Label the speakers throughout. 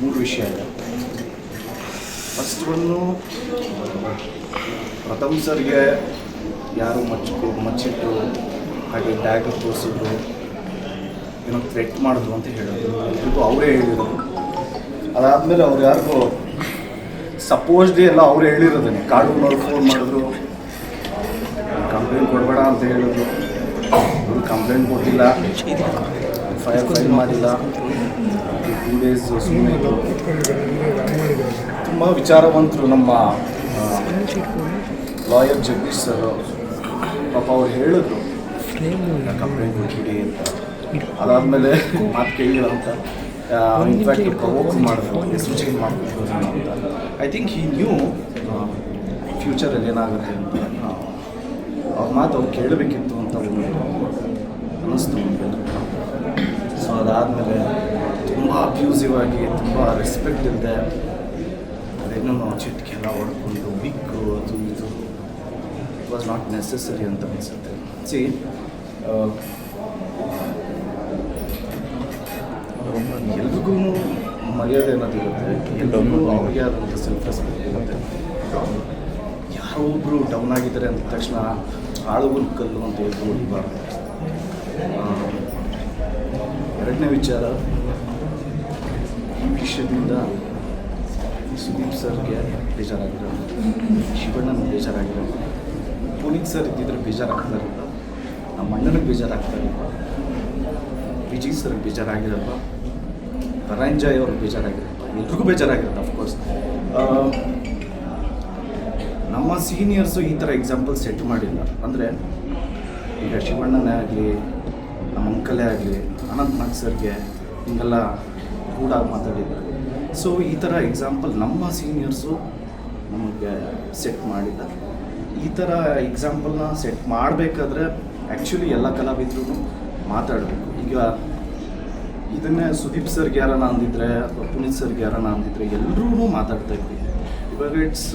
Speaker 1: ಮೂರು ವಿಷಯ. ಇದೆ ಫಸ್ಟ್ ಒಂದು ಪ್ರಥಮ್ ಸರ್ಗೆ ಯಾರು ಮಚ್ಚು ಮಚ್ಚಿಟ್ಟು ಹಾಗೆ ಟ್ಯಾಗ್ ತೋರಿಸಿದ್ರು, ಏನೋ ಥ್ರೆಟ್ ಮಾಡಿದ್ರು ಅಂತ ಹೇಳಿದ್ರು ಇದು ಅವರೇ ಹೇಳಿದರು ಅದಾದಮೇಲೆ ಅವ್ರು ಯಾರಿಗೂ ಸಪೋಸ್ಡ್ಲಿ ಎಲ್ಲ ಅವ್ರು ಹೇಳಿರೋದನ್ನೇ. ನೋಡಿ ಫೋನ್ ಮಾಡಿದ್ರು. ಕಂಪ್ಲೇಂಟ್ ಕೊಡಬೇಡ ಅಂತ ಹೇಳಿದ್ರು. ಕಂಪ್ಲೇಂಟ್ ಕೊಟ್ಟಿಲ್ಲ. ಫೈರ್ ಫೈಲ್ ಮಾಡಿಲ್ಲ. ಟೂ ಡೇಸ್ ಸುಮ್ಮನೆ ತುಂಬ ವಿಚಾರವಂತರು ನಮ್ಮ ಲಾಯರ್ ಜಗದೀಶ್ ಸರ್ ಪಾಪ ಅವ್ರು ಹೇಳಿದ್ರು ಕಂಪ್ಲೇಂಟ್ ಕೊಟ್ಬಿಡಿ ಅಂತ. ಅದಾದಮೇಲೆ ಮಾತು ಕೇಳಿಲ್ಲ ಅಂತ. ಇನ್ಫ್ಯಾಕ್ಟ್ ಪ್ರವೋಕ್ ಮಾಡಿದ್ರು ಎಷ್ಟು ಚೇಂಜ್ ಅಂತ. ಐ ಥಿಂಕ್ ಈ ನ್ಯೂ ಫ್ಯೂಚರಲ್ಲಿ ಏನಾಗುತ್ತೆ ಅಂತ. ಅವ್ರ ಮಾತು ಅವ್ರು ಕೇಳಬೇಕಿತ್ತು ಅಂತ ಅನ್ನಿಸ್ತು ಅದಾದಮೇಲೆ ತುಂಬ ಅಬ್ಯೂಸಿವ್ ಆಗಿ, ತುಂಬ ರೆಸ್ಪೆಕ್ಟ್ ಇಲ್ಲದೆ ಅದೇನೋ ಚಿಟ್ಕೆಲ್ಲ ಹೊಡ್ಕೊಂಡು ಬಿಕ್ಕು ಅದು ಇದು. ಇಟ್ ವಾಸ್ ನಾಟ್ ನೆಸೆಸರಿ ಅಂತ ಅನಿಸುತ್ತೆ. ಸಿ ಎಲ್ರಿಗೂ ಮರ್ಯಾದೆ ಅನ್ನೋದಿರುತ್ತೆ ಎಲ್ಲರೂ ಅವ್ರಿಗೆ ಆದಂಥ ಸೆಲ್ಫ್ ರೆಸ್ಪೆಕ್ಟ್ ಇರುತ್ತೆ. ಯಾರೋ ಒಬ್ಬರು ಡೌನ್ ಆಗಿದ್ದಾರೆ ಅಂದ ತಕ್ಷಣ ಆಳುಗಳು ಕಲ್ಲು ಅಂತ ಹೇಳ್ತು ಹೊಡಿಬಾರ್ದು ಎರಡನೇ ವಿಚಾರ. ಈ ವಿಷಯದಿಂದ ಸುದೀಪ್ ಸರ್ಗೆ ಬೇಜಾರಾಗಿರೋ, ಶಿವಣ್ಣನ ಬೇಜಾರಾಗಿರೋ, ಪುನೀತ್ ಸರ್ ಇದ್ದಿದ್ರೆ ಬೇಜಾರಾಗ್ತಾರೆ. ನಮ್ಮ ಅಣ್ಣನಿಗೆ ಬೇಜಾರಾಗ್ತಾರೆ. ವಿಜಯ್ ಸರ್ಗೆ ಬೇಜಾರಾಗಿರಲ್ಲ ಧನಂಜಯ್ ಅವ್ರಿಗೆ ಬೇಜಾರಾಗಿರಲ್ಲ ಎಲ್ರಿಗೂ ಬೇಜಾರಾಗಿರುತ್ತೆ ಅಫ್ಕೋರ್ಸ್ ನಮ್ಮ ಸೀನಿಯರ್ಸು ಈ ಥರ ಎಕ್ಸಾಂಪಲ್ ಸೆಟ್ ಮಾಡಿಲ್ಲ. ಅಂದರೆ, ಈಗ ಶಿವಣ್ಣನೇ ಆಗಲಿ, ನಮ್ಮ ಅಂಕಲೇ ಆಗಲಿ ಅನಂತ್ ನಾಗ್ ಸರ್ಗೆ ಹಿಂಗೆಲ್ಲ ಕೂಡ ಮಾತಾಡಿದ್ದಾರೆ. ಸೊ ಈ ಥರ ಎಕ್ಸಾಂಪಲ್ ನಮ್ಮ ಸೀನಿಯರ್ಸು ನಮಗೆ ಸೆಟ್ ಮಾಡಿಲ್ಲ ಈ ಥರ ಎಕ್ಸಾಂಪಲ್ನ ಸೆಟ್ ಮಾಡಬೇಕಾದ್ರೆ ಆ್ಯಕ್ಚುಲಿ ಎಲ್ಲ ಕಲಾವಿದ್ರು ಮಾತಾಡಬೇಕು. ಈಗ ಇದನ್ನೇ ಸುದೀಪ್ ಸರ್ಗೆ ಯಾರನ್ನ ಅಂದಿದ್ರೆ ಅಥವಾ ಪುನೀತ್ ಸರ್ಗೆ ಯಾರನ್ನ ಅಂದಿದ್ರೆ ಎಲ್ಲರೂ ಮಾತಾಡ್ತಾ ಇದ್ವಿ. ಇವಾಗ it's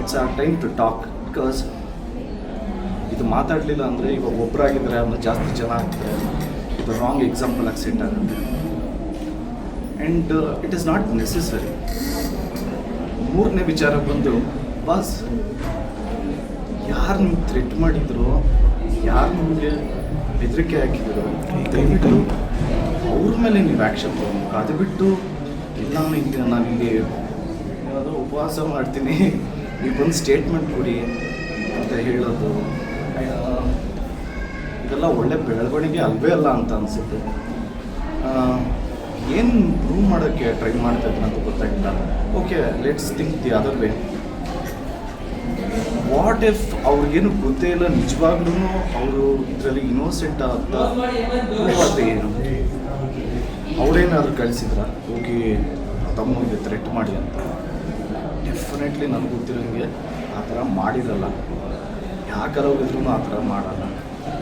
Speaker 1: it's a time to talk because ಇದು ಮಾತಾಡಲಿಲ್ಲ ಅಂದರೆ ಇವಾಗ ಒಬ್ಬರಾಗಿದ್ದರೆ ಆಮೇಲೆ ಜಾಸ್ತಿ ಜನ ಆಗ್ತಾರೆ. ಇದು ರಾಂಗ್ ಎಕ್ಸಾಂಪಲ್ ಆಗಿ ಸೆಟ್ ಆಗುತ್ತೆ and it is not necessary ಮೂರನೇ ವಿಚಾರ ಬಂದು, ಬಾಸ್, ಯಾರು ನಿಮ್ಗೆ ಥ್ರೆಟ್ ಮಾಡಿದ್ರು? ಯಾರು ನಿಮಗೆ ಬೆದರಿಕೆ ಹಾಕಿದ್ರು? ದಯವಿಟ್ಟು ಅವ್ರ ಮೇಲೆ ನೀವು ಆ್ಯಕ್ಷನ್ ತೊಗೊಬೇಕು. ಅದು ಬಿಟ್ಟು ಇಲ್ಲ ನಾನು ಇಲ್ಲಿ ಯಾವುದೋ ಉಪವಾಸ ಮಾಡ್ತೀನಿ. ಈಗ ಬಂದು ಸ್ಟೇಟ್ಮೆಂಟ್ ಕೊಡಿ ಅಂತ ಹೇಳೋದು ಇದೆಲ್ಲ ಒಳ್ಳೆ ಬೆಳವಣಿಗೆ ಅಲ್ವೇ ಅಲ್ಲ ಅಂತ ಅನಿಸುತ್ತೆ. ಏನು ಪ್ರೂವ್ ಮಾಡೋಕ್ಕೆ ಟ್ರೈ ಮಾಡ್ತಾ ಅಂತ ಗೊತ್ತಾಗಿಲ್ಲ. Okay let's think the other way what if ಅವ್ರಿಗೇನು ಗೊತ್ತೇ ಇಲ್ಲ ನಿಜವಾಗ್ಲೂ ಅವರು ಇದರಲ್ಲಿ ಇನ್ನೋಸೆಂಟ್ ಅಂತ ಪ್ರೂವ್ ಏನು? ಅವರೇನಾದ್ರು ಕಳಿಸಿದ್ರ? ಹೋಗಿ ತಮ್ಮಗೆ ಥ್ರೆಟ್ ಮಾಡಿ ಅಂತ. ಡೆಫಿನೆಟ್ಲಿ ನನಗೆ ಗೊತ್ತಿರೋಂಗೆ ಆ ಥರ ಮಾಡಿರಲ್ಲ. ಯಾಕಾರ ಹೋಗಿದ್ರು ಆ ಥರ ಮಾಡಲ್ಲ.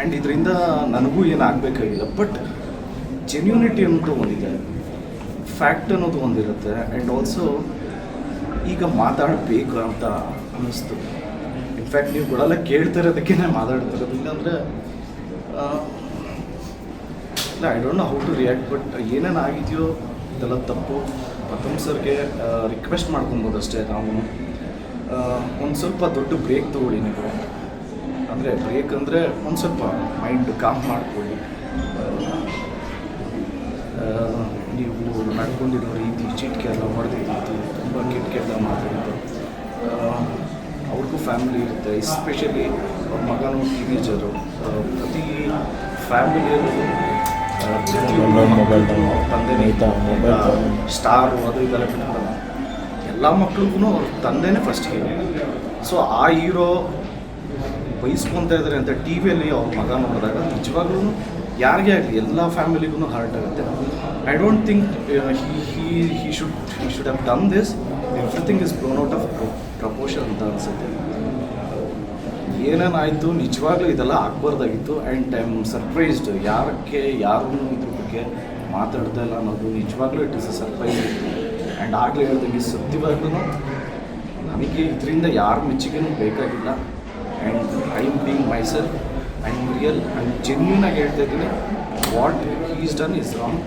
Speaker 1: ಆ್ಯಂಡ್ ಇದರಿಂದ ನನಗೂ ಏನು ಆಗಬೇಕಾಗಿಲ್ಲ ಬಟ್ ಜೆನ್ಯೂನಿಟಿ ಅನ್ನೋದು ಒಂದಿದೆ. ಫ್ಯಾಕ್ಟ್ ಅನ್ನೋದು ಒಂದಿರುತ್ತೆ. ಆ್ಯಂಡ್ ಆಲ್ಸೋ ಈಗ ಮಾತಾಡಬೇಕು ಅಂತ ಅನ್ನಿಸ್ತು. ಇನ್ಫ್ಯಾಕ್ಟ್ ನೀವು ಗಳೆಲ್ಲ ಕೇಳ್ತಾ ಇರೋದಕ್ಕೇ ಮಾತಾಡ್ತಿರೋದು. ಇಲ್ಲಾಂದರೆ ಇಲ್ಲ I don't know how to react but ಏನೇನು ಆಗಿದೆಯೋ, ಇದೆಲ್ಲ ತಪ್ಪು. ಪ್ರಥಮ್ ಸರ್ಗೆ ರಿಕ್ವೆಸ್ಟ್ ಮಾಡ್ಕೊಬೋದು ಅಷ್ಟೇ ನಾವು. ಒಂದು ಸ್ವಲ್ಪ ದೊಡ್ಡ ಬ್ರೇಕ್ ತೊಗೊಳ್ಳಿ ನೀವು. ಅಂದರೆ ಬ್ರೇಕ್ ಅಂದರೆ ಒಂದು ಸ್ವಲ್ಪ ಮೈಂಡ್ ಕಾಮ್ ಮಾಡ್ಕೊಳ್ಳಿ. ನೀವು ನಡ್ಕೊಂಡಿರೋ ರೀತಿ ಚಿಟಿಕೆ ಎಲ್ಲ ಹೊಡೆದಿದ್ದು ತುಂಬ ಕಿಟಕಿ ಎಲ್ಲ ಮಾಡಿದ್ದು ಅವ್ರಿಗೂ ಫ್ಯಾಮಿಲಿ ಇರುತ್ತೆ ಎಸ್ಪೆಷಲಿ ಅವ್ರ ಮಗನೂ ಟೀನೇಜರು ಪ್ರತಿ ಫ್ಯಾಮಿಲಿಯಲ್ಲೂ
Speaker 2: ಆಯ್ತಾ, ಮೊಬೈಲ್.
Speaker 1: ಸ್ಟಾರು ಅದು ಇದೆಲ್ಲ ಬಿಟ್ಬಿಡಲ್ಲ ಎಲ್ಲ ಮಕ್ಳಿಗೂ ಅವ್ರ ತಂದೆನೇ ಫಸ್ಟ್ ಹೀರೋ ಸೊ ಆ ಹೀರೋ ಬಯಸ್ಕೊತಾ ಇದ್ದಾರೆ ಅಂತ ಟಿ ವಿಯಲ್ಲಿ ಅವ್ರ ಮಗ ನೋಡಿದಾಗ ನಿಜವಾಗ್ಲೂ ಯಾರಿಗೇ ಆಗಲಿ, ಎಲ್ಲ ಫ್ಯಾಮಿಲಿಗೂ ಹರ್ಟ್ ಆಗುತ್ತೆ. I don't think he he should he should have done this everything is blown out of proportion ಅಂತ ಅನಿಸುತ್ತೆ. ಏನೇನಾಯಿತು, ನಿಜವಾಗ್ಲೂ ಇದೆಲ್ಲ ಆಗ್ಬಾರ್ದಾಗಿತ್ತು. ಆ್ಯಂಡ್ ಐ ಆಮ್ ಸರ್ಪ್ರೈಸ್ಡ್ ಯಾರಕ್ಕೆ ಯಾರೂ ಇದ್ರ ಬಗ್ಗೆ ಮಾತಾಡ್ತಾ ಇಲ್ಲ ಅನ್ನೋದು ನಿಜವಾಗ್ಲೂ it is a surprise and ಆಗಲೇ ಹೇಳ್ದಂಗೆ ಸತ್ಯವಾಗ್ಲೂ ನನಗೆ ಇದರಿಂದ ಯಾರ ಮೆಚ್ಚುಗೆನೂ ಬೇಕಾಗಿಲ್ಲ. And I am being myself am real and genuine ಆಗಿ ಹೇಳ್ತಾ ಇದ್ದೀನಿ what is done is wrong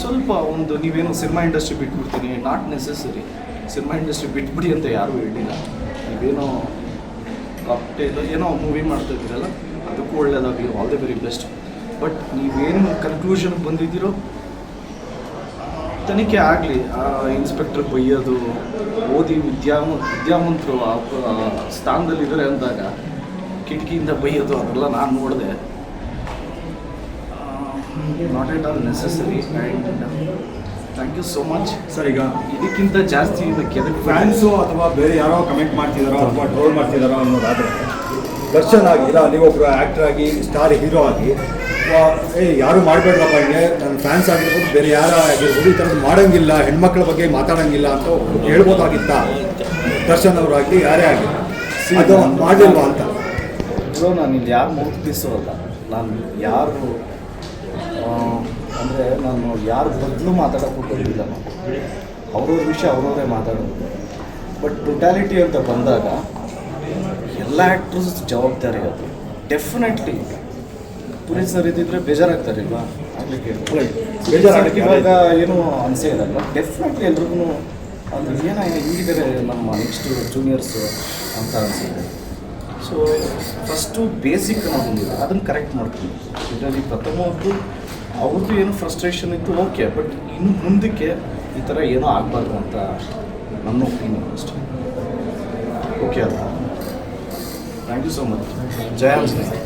Speaker 1: ಸ್ವಲ್ಪ ಒಂದು ನೀವೇನು ಸಿನಿಮಾ ಇಂಡಸ್ಟ್ರಿ ಬಿಟ್ಬಿಡ್ತೀನಿ ನಾಟ್ ನೆಸೆಸರಿ ಸಿನಿಮಾ ಇಂಡಸ್ಟ್ರಿ ಬಿಟ್ಬಿಡಿ ಅಂತ ಯಾರೂ ಹೇಳಿಲ್ಲ. ನೀವೇನೋ ಕಾಕ್ಟೇಲ್ ಏನೋ ಮೂವಿ ಮಾಡ್ತಾ ಇದ್ದೀರಲ್ಲ, ಅದಕ್ಕೂ ಒಳ್ಳೆಯದಾಗಿ all the very best but ನೀವೇನು ಕನ್ಕ್ಲೂಷನ್ಗೆ ಬಂದಿದ್ದೀರೋ ತನಿಖೆ ಆಗಲಿ ಆ ಇನ್ಸ್ಪೆಕ್ಟರ್ ಬೈಯೋದು ಓದಿ ವಿದ್ಯಾ ವಿದ್ಯಾವಂತರು ಆ ಸ್ಥಾನದಲ್ಲಿ ಆ ಸ್ಥಾನದಲ್ಲಿದ್ದಾರೆ ಅಂದಾಗ ಕಿಟಕಿಯಿಂದ ಬೈಯೋದು ಅದೆಲ್ಲ ನಾನು ನೋಡಿದೆ. Not at all necessary and thank you so much
Speaker 2: sir ಈಗ
Speaker 1: ಇದಕ್ಕಿಂತ ಜಾಸ್ತಿ ಇದಕ್ಕೆ
Speaker 2: ಫ್ಯಾನ್ಸು ಅಥವಾ ಬೇರೆ ಯಾರೋ ಕಮೆಂಟ್ ಮಾಡ್ತಿದಾರೋ ಅಥವಾ ಟ್ರೋಲ್ ಮಾಡ್ತಿದಾರೋ ಅನ್ನೋದಾದ್ರೆ ದರ್ಶನ್ ಆಗಿ ಇಲ್ಲ ನೀವೊಬ್ಬರು ಆ್ಯಕ್ಟರ್ ಆಗಿ ಸ್ಟಾರ್ ಹೀರೋ ಆಗಿ ಏ ಯಾರು ಮಾಡಬೇಡ್ರಪ್ಪ ಹಿಂಗೆ ನನ್ನ ಫ್ಯಾನ್ಸ್ ಆಗಿರ್ಬೋದು ಬೇರೆ ಯಾರು ಆಗಿರ್ಬೋದು ಈ ಥರದ್ದು ಮಾಡೋಂಗಿಲ್ಲ ಹೆಣ್ಮಕ್ಳ ಬಗ್ಗೆ ಮಾತಾಡೋಂಗಿಲ್ಲ ಅಂತ ಹೇಳ್ಬೋದಾಗಿತ್ತ? ದರ್ಶನ್ ಅವರಾಗಿ ಯಾರೇ ಆಗಲಿ. ಅದು ಮಾಡಲಿಲ್ವಾ ಅಂತ?
Speaker 1: ಬ್ರೋ ನಾನು ಇಲ್ಲಿ ಯಾರು ಅಲ್ಲ. ನಾನು ಯಾರು ಅಂದರೆ ನಾನು ಯಾರ ಬದಲು ಮಾತಾಡೋಕ್ಕೂ ಬಂದಿಲ್ಲ ನಾನು ಅವ್ರವ್ರ ವಿಷಯ ಅವ್ರವರೇ ಮಾತಾಡೋದು. ಬಟ್ ಟೊಟ್ಯಾಲಿಟಿ ಅಂತ ಬಂದಾಗ ಎಲ್ಲ ಆ್ಯಕ್ಟ್ರಸ್ ಜವಾಬ್ದಾರಿ ಅದು. ಡೆಫಿನೆಟ್ಲಿ ಸರ್ ಇದ್ದಿದ್ರೆ ಬೇಜಾರಾಗ್ತಾರಿಲ್ವಾ ಇಲ್ವಾ?
Speaker 2: ಬೇಜಾರಾಗಕ್ಕೆ
Speaker 1: ಇವಾಗ ಏನು ಅನಿಸೇ ಇರಲ್ಲ ಡೆಫಿನೆಟ್ಲಿ ಎಲ್ರಿಗೂ ಅಂದ್ರೆ ಏನೋ ಹಿಂಗಿದ್ದಾರೆ ನಮ್ಮ ನೆಕ್ಸ್ಟ್ ಜೂನಿಯರ್ಸು ಅಂತ ಅನಿಸುತ್ತೆ. ಸೊ ಫಸ್ಟು ಬೇಸಿಕ್ ಬಂದಿದೆ ಅದನ್ನು ಕರೆಕ್ಟ್ ಮಾಡ್ತೀನಿ. ಇದರಲ್ಲಿ ಪ್ರಥಮವಾಗಿ ಅವ್ರದ್ದು ಏನು ಫ್ರಸ್ಟ್ರೇಷನ್ ಇತ್ತು ಓಕೆ ಬಟ್ ಇನ್ನು ಮುಂದಕ್ಕೆ ಈ ಥರ ಏನೂ ಆಗಬಾರ್ದು ಅಂತ ನನ್ನ ಒಪಿನಿಯನ್ ಅಷ್ಟೇ. ಓಕೆ ಅಲ್ಲ ಥ್ಯಾಂಕ್ ಯು ಸೋ ಮಚ್ ಜಯ ಆಂಜನೇಯ